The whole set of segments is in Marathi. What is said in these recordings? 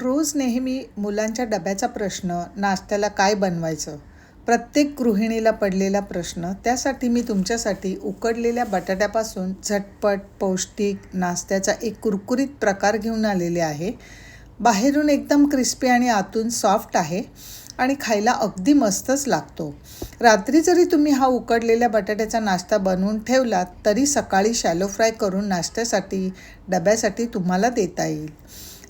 रोज नेहमी मुलांच्या डब्याचा प्रश्न नाश्त्याला काय बनवायचं प्रत्येक गृहिणीला पडलेला प्रश्न त्यासाठी मी तुमच्यासाठी उकडलेल्या बटाट्यापासून झटपट पौष्टिक नाश्त्याचा एक कुरकुरीत प्रकार घेऊन आलेले आहे. बाहेरून एकदम क्रिस्पी आणि आतून सॉफ्ट आहे आणि खायला अगदी मस्तच लागतो. रात्री जरी तुम्ही हा उकडलेल्या बटाट्याचा नाश्ता बनवून ठेवलात तरी सकाळी शॅलो फ्राय करून नाश्त्यासाठी डब्यासाठी तुम्हाला देता येईल.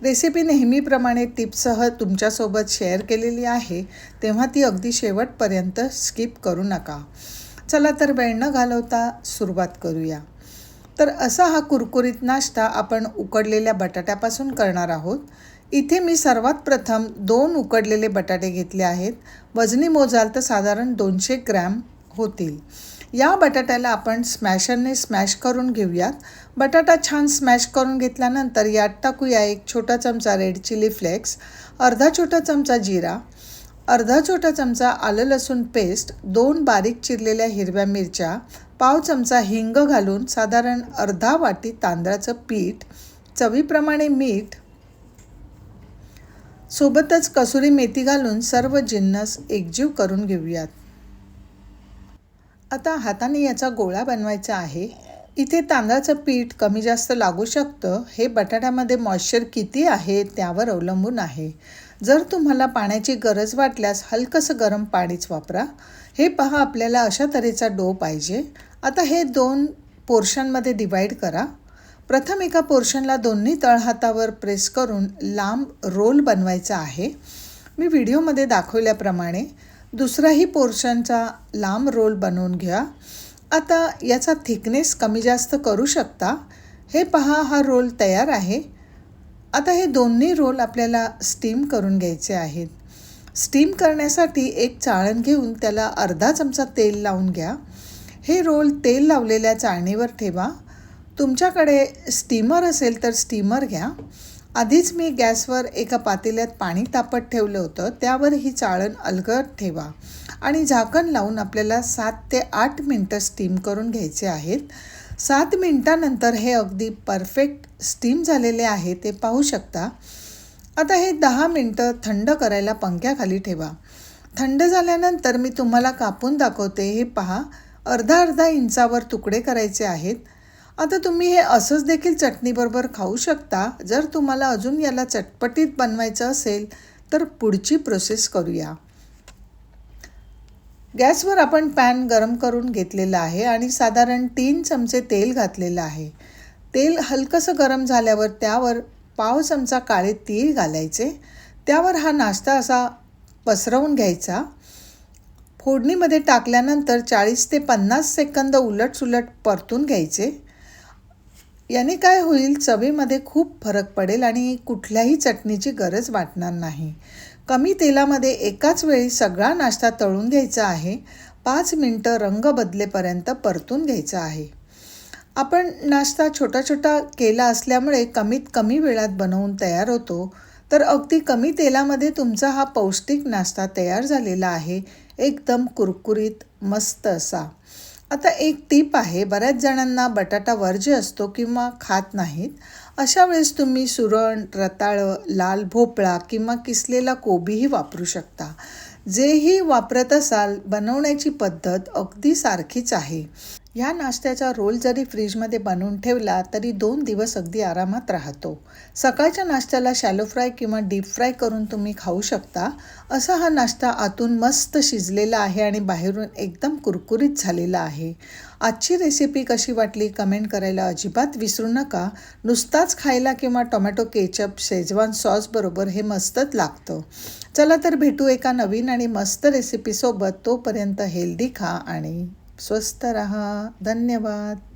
रेसिपी नेहमीप्रमाणे टिप्ससह तुमच्यासोबत शेअर केलेली आहे तेव्हा ती अगदी शेवटपर्यंत स्किप करू नका. चला तर वेळ न घालवता सुरुवात करूया. तर असा हा कुरकुरीत नाश्ता आपण उकडलेल्या बटाट्यापासून करणार आहोत. इथे मी सर्वात प्रथम दोन उकडलेले बटाटे घेतले आहेत. वजनी मोजाल तर साधारण दोनशे ग्रॅम होतील. या बटाट्याला आपण स्मॅशरने स्मॅश करून घेऊयात. बटाटा छान स्मॅश करून घेतल्यानंतर यात टाकूया एक छोटा चमचा रेड चिली फ्लेक्स अर्धा छोटा चमचा जिरा अर्धा छोटा चमचा आलं लसूण पेस्ट दोन बारीक चिरलेल्या हिरव्या मिरच्या पाव चमचा हिंग घालून साधारण अर्धा वाटी तांदळाचं पीठ चवीप्रमाणे मीठ सोबतच कसुरी मेथी घालून सर्व जिन्नस एकजीव करून घेऊयात. आता हाताने याचा गोळा बनवायचा आहे. इथे तांदळाचं पीठ कमी जास्त लागू शकतं. हे बटाट्यामध्ये मॉइश्चर किती आहे त्यावर अवलंबून आहे. जर तुम्हाला पाण्याची गरज वाटल्यास हलकंसं गरम पाणीच वापरा. हे पहा आपल्याला अशा तऱ्हेचा डो पाहिजे. आता हे दोन पोर्शनमध्ये डिवाईड करा. प्रथम एका पोर्शनला दोन्ही तळहातावर प्रेस करून लांब रोल बनवायचा आहे. मी व्हिडिओमध्ये दाखवल्याप्रमाणे दुसराही पोर्शनचा लांब रोल बनवून घ्या. आता याचा थिकनेस कमी जास्त करू शकता. हे पहा हा रोल तयार आहे. आता हे दोन्ही रोल आपल्याला स्टीम करून घ्यायचे आहेत. स्टीम करण्यासाठी एक चाळण घेऊन त्याला अर्धा चमचा तेल लावून घ्या. हे रोल तेल लावलेल्या चाळणीवर ठेवा. तुमच्याकडे स्टीमर असेल तर स्टीमर घ्या. आधीच मी गॅसवर एका पातेल्यात पाणी तापत ठेवलं होतं त्यावर ही चाळण अलगद ठेवा आणि झाकण लावून आपल्याला सात ते आठ मिनटं स्टीम करून घ्यायचे आहेत. सात मिनटानंतर हे अगदी परफेक्ट स्टीम झालेले आहे ते पाहू शकता. आता हे दहा मिनटं थंड करायला पंख्याखाली ठेवा. थंड झाल्यानंतर मी तुम्हाला कापून दाखवते हे पहा. अर्धा अर्धा इंचावर तुकडे करायचे आहेत. आता तुम्ही हे असंच देखील चटणीबरोबर खाऊ शकता. जर तुम्हाला अजून याला चटपटीत बनवायचं असेल तर पुढची प्रोसेस करूया. गॅसवर आपण पॅन गरम करून घेतलेला आहे आणि साधारण तीन चमचे तेल घातलेलं आहे. तेल हलकंसं गरम झाल्यावर त्यावर पाव चमचा काळे तीळ घालायचे. त्यावर हा नाश्ता असा पसरवून घ्यायचा. फोडणीमध्ये टाकल्यानंतर चाळीस ते पन्नास सेकंद उलटसुलट परतून घ्यायचे. याने काय होईल? चवीमध्ये खूप फरक पडेल आणि कुठल्याही चटणीची गरज वाटणार नाही. कमी तेलामध्ये एकाच वेळी सगळा नाश्ता तळून घ्यायचा आहे. पाच मिनटं रंग बदलेपर्यंत परतून घ्यायचा आहे. आपण नाश्ता छोटा छोटा केला असल्यामुळे कमीत कमी वेळात बनवून तयार होतो. तर अगदी कमी तेलामध्ये तुमचा हा पौष्टिक नाश्ता तयार झालेला आहे. एकदम कुरकुरीत मस्त असा. आता एक टीप आहे बऱ्याच जणांना बटाटा वर्ज्य असतो किंवा खात नाहीत. अशा वेळेस तुम्ही सुरण रताळं लाल भोपळा किंवा किसलेला कोबीही वापरू शकता. जेही वापरत असाल बनवण्याची पद्धत अगदी सारखीच आहे. ह्या नाश्त्याचा रोल जरी फ्रीजमध्ये बनवून ठेवला तरी दोन दिवस अगदी आरामात राहतो. सकाळच्या नाश्त्याला शॅलो फ्राय किंवा डीप फ्राय करून तुम्ही खाऊ शकता. असा हा नाश्ता आतून मस्त शिजलेला आहे आणि बाहेरून एकदम कुरकुरीत झालेला आहे. आजची रेसिपी कशी वाटली कमेंट करायला अजिबात विसरू नका. नुसताच खायला किंवा टोमॅटो केचप शेजवान सॉसबरोबर हे मस्तच लागतं. चला तर भेटू एका नवीन आणि मस्त रेसिपीसोबत तोपर्यंत हेल्दी खा आणि स्वस्त रहा. धन्यवाद.